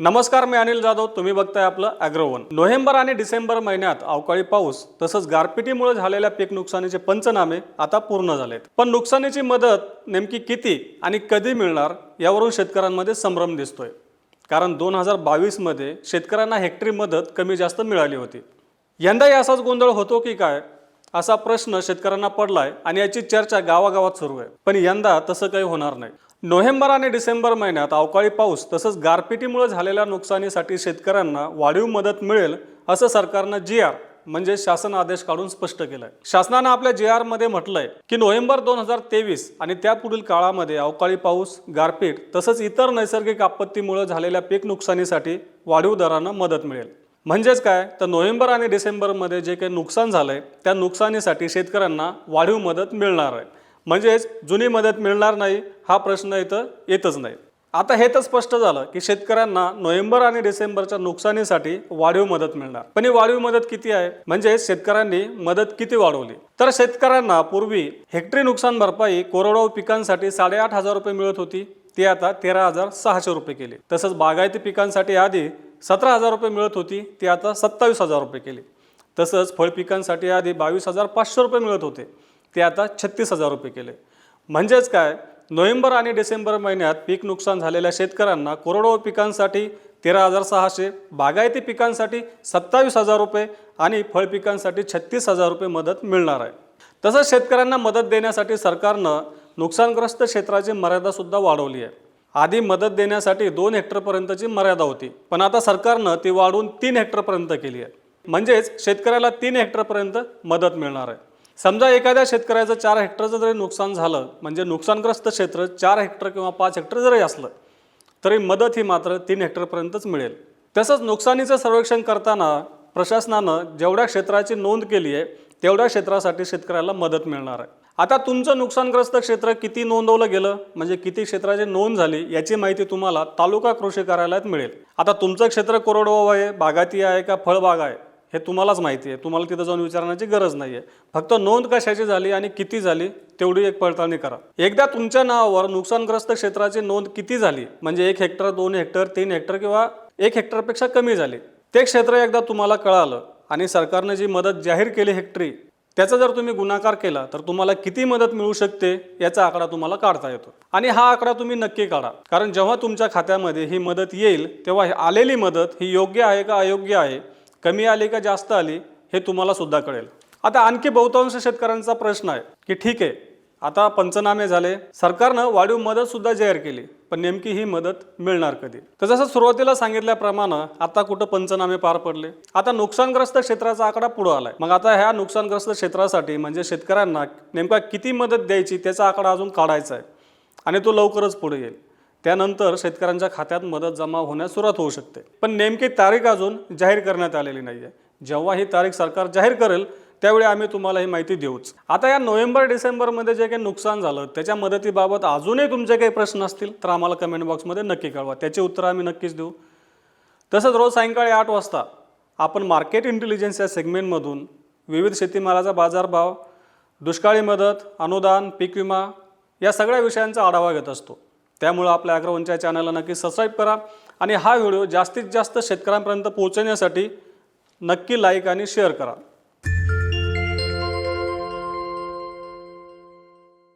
नमस्कार मी अनिल जाधव. तुम्ही बघताय आपलं अॅग्रोवन. नोव्हेंबर आणि डिसेंबर महिन्यात अवकाळी पाऊस तसंच गारपिटीमुळे झालेल्या पीक नुकसानीचे पंचनामे आता पूर्ण झालेत. पण नुकसानीची मदत नेमकी किती आणि कधी मिळणार यावरून शेतकऱ्यांमध्ये संभ्रम दिसतोय. कारण दोन हजार बावीसमध्ये शेतकऱ्यांना हेक्टरी मदत कमी जास्त मिळाली होती. यंदा असाच गोंधळ होतो की काय? असा प्रश्न शेतकऱ्यांना पडलाय आणि याची चर्चा गावागावात सुरू आहे. पण यंदा तसं काही होणार नाही. नोव्हेंबर आणि डिसेंबर महिन्यात अवकाळी पाऊस तसंच गारपिटीमुळे झालेल्या नुकसानीसाठी शेतकऱ्यांना वाढीव मदत मिळेल असं सरकारनं जी आर म्हणजे शासन आदेश काढून स्पष्ट केलंय. शासनानं आपल्या जी आरमध्ये म्हटलंय की नोव्हेंबर दोन हजार तेवीस आणि त्यापुढील काळामध्ये अवकाळी पाऊस गारपीट तसंच इतर नैसर्गिक आपत्तीमुळे झालेल्या पीक नुकसानीसाठी वाढीव दरानं मदत मिळेल. म्हणजेच काय? तर नोव्हेंबर आणि डिसेंबरमध्ये जे काही नुकसान झालंय त्या नुकसानीसाठी शेतकऱ्यांना वाढीव मदत मिळणार आहे. म्हणजेच जुनी मदत मिळणार नाही हा प्रश्न इथं येतच नाही. आता हे तर स्पष्ट झालं की शेतकऱ्यांना नोव्हेंबर आणि डिसेंबरच्या नुकसानीसाठी वाढीव मदत मिळणार. पण ही वाढीव मदत किती आहे? म्हणजे शेतकऱ्यांनी मदत किती वाढवली? तर शेतकऱ्यांना पूर्वी हेक्टरी नुकसान भरपाई कोरडवाहू पिकांसाठी साडेआठ हजार रुपये मिळत होती. ती आता तेरा हजार सहाशे रुपये केली. तसंच बागायती पिकांसाठी आधी सतरा हजार रुपये मिळत होती ती आता सत्तावीस हजार रुपये केली. तसंच फळ पिकांसाठी आधी बावीस हजार पाचशे रुपये मिळत होते ते आता छत्तीस हजार रुपये केले. म्हणजेच काय नोव्हेंबर आणि डिसेंबर महिन्यात पीक नुकसान झालेल्या शेतकऱ्यांना कोरडवाहू पिकांसाठी तेरा हजार सहाशे बागायती पिकांसाठी सत्तावीस हजार रुपये आणि फळ पिकांसाठी छत्तीस हजार रुपये मदत मिळणार आहे. तसंच शेतकऱ्यांना मदत देण्यासाठी सरकारनं नुकसानग्रस्त क्षेत्राची मर्यादासुद्धा वाढवली आहे. आधी मदत देण्यासाठी दोन हेक्टरपर्यंतची मर्यादा होती. पण आता सरकारनं ती वाढवून तीन हेक्टरपर्यंत केली आहे. म्हणजेच शेतकऱ्याला तीन हेक्टरपर्यंत मदत मिळणार आहे. समजा एखाद्या शेतकऱ्याचं चार हेक्टरचं जरी नुकसान झालं म्हणजे नुकसानग्रस्त क्षेत्र चार हेक्टर किंवा पाच हेक्टर जरी असलं तरी मदत ही मात्र तीन हेक्टरपर्यंतच मिळेल. तसंच नुकसानीचं सर्वेक्षण करताना प्रशासनानं जेवढ्या क्षेत्राची नोंद केली आहे तेवढ्या क्षेत्रासाठी शेतकऱ्याला मदत मिळणार आहे. आता तुमचं नुकसानग्रस्त क्षेत्र किती नोंदवलं गेलं? म्हणजे किती क्षेत्राची नोंद झाली? याची माहिती तुम्हाला तालुका कृषी कार्यालयात मिळेल. आता तुमचं क्षेत्र कोरडवाहू आहे बागाती आहे का फळबाग आहे? हे तुम्हालाच माहिती आहे. तुम्हाला तिथं जाऊन विचारण्याची गरज नाही आहे फक्त नोंद कशाची झाली आणि किती झाली तेवढी एक पडताळणी करा. एकदा तुमच्या नावावर नुकसानग्रस्त क्षेत्राची नोंद किती झाली? म्हणजे एक हेक्टर दोन हेक्टर तीन हेक्टर किंवा एक हेक्टरपेक्षा कमी झाली. ते क्षेत्र एकदा तुम्हाला कळालं आणि सरकारने जी मदत जाहीर केली हेक्टरी त्याचा जर तुम्ही गुणाकार केला तर तुम्हाला किती मदत मिळू शकते याचा आकडा तुम्हाला काढता येतो. आणि हा आकडा तुम्ही नक्की काढा. कारण जेव्हा तुमच्या खात्यामध्ये ही मदत येईल तेव्हा आलेली मदत ही योग्य आहे का अयोग्य आहे कमी आली का जास्त आली हे तुम्हाला सुद्धा कळेल. आता आणखी बहुतांश शेतकऱ्यांचा प्रश्न आहे की ठीक आहे आता पंचनामे झाले. सरकारनं वाढीव मदत सुद्धा जाहीर केली पण नेमकी ही मदत मिळणार कधी? तर जसं सुरुवातीला सांगितल्याप्रमाणे आता कुठं पंचनामे पार पडले? आता नुकसानग्रस्त क्षेत्राचा आकडा पुढे आलाय. मग आता ह्या नुकसानग्रस्त क्षेत्रासाठी म्हणजे शेतकऱ्यांना नेमका किती मदत द्यायची त्याचा आकडा अजून काढायचा आहे आणि तो लवकरच पुढे येईल. त्यानंतर शेतकऱ्यांच्या खात्यात मदत जमा होण्यास सुरुवात होऊ शकते. पण नेमकी तारीख अजून जाहीर करण्यात आलेली नाही आहे जेव्हा ही तारीख सरकार जाहीर करेल त्यावेळी आम्ही तुम्हाला ही माहिती देऊच. आता या नोव्हेंबर डिसेंबरमध्ये जे काही नुकसान झालं त्याच्या मदतीबाबत अजूनही तुमचे काही प्रश्न असतील तर आम्हाला कमेंट बॉक्समध्ये नक्की कळवा. त्याची उत्तरं आम्ही नक्कीच देऊ. तसंच रोज सायंकाळी आठ वाजता आपण मार्केट इंटेलिजन्स या सेगमेंटमधून विविध शेतीमालाचा बाजारभाव दुष्काळी मदत अनुदान पीक विमा या सगळ्या विषयांचा आढावा घेत असतो. त्यामुळं आपल्या अग्रवंच्या चॅनलला नक्की सबस्क्राईब करा आणि हा व्हिडिओ जास्तीत जास्त शेतकऱ्यांपर्यंत पोहोचवण्यासाठी नक्की लाईक आणि शेअर करा.